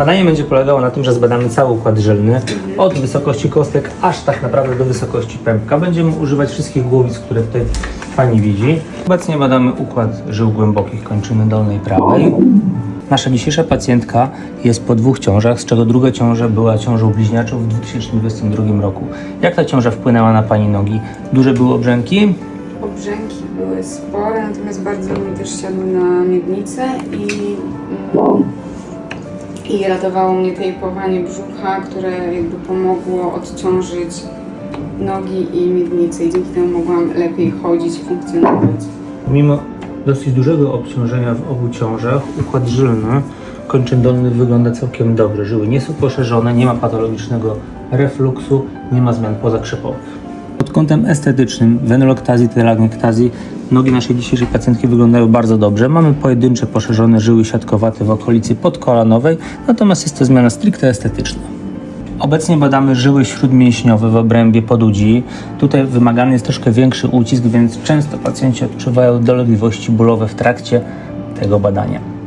Badanie będzie polegało na tym, że zbadamy cały układ żylny, od wysokości kostek aż tak naprawdę do wysokości pępka. Będziemy używać wszystkich głowic, które tutaj Pani widzi. Obecnie badamy układ żył głębokich kończyny dolnej prawej. Nasza dzisiejsza pacjentka jest po dwóch ciążach, z czego druga ciąża była ciążą bliźniaczą w 2022 roku. Jak ta ciąża wpłynęła na Pani nogi? Duże były obrzęki? Obrzęki były spore, natomiast bardzo mi też siadły na miednicę i, mm, i ratowało mnie tejpowanie brzucha, które jakby pomogło odciążyć nogi i miednicę i dzięki temu mogłam lepiej chodzić i funkcjonować. Mimo dosyć dużego obciążenia w obu ciążach, układ żylny kończyn dolnych wygląda całkiem dobrze. Żyły nie są poszerzone, nie ma patologicznego refluksu, nie ma zmian pozakrzepowych. Pod kątem estetycznym, wenuloktazji, telangektazji, nogi naszej dzisiejszej pacjentki wyglądają bardzo dobrze. Mamy pojedyncze poszerzone żyły siatkowate w okolicy podkolanowej, natomiast jest to zmiana stricte estetyczna. Obecnie badamy żyły śródmięśniowe w obrębie podudzi. Tutaj wymagany jest troszkę większy ucisk, więc często pacjenci odczuwają dolegliwości bólowe w trakcie tego badania.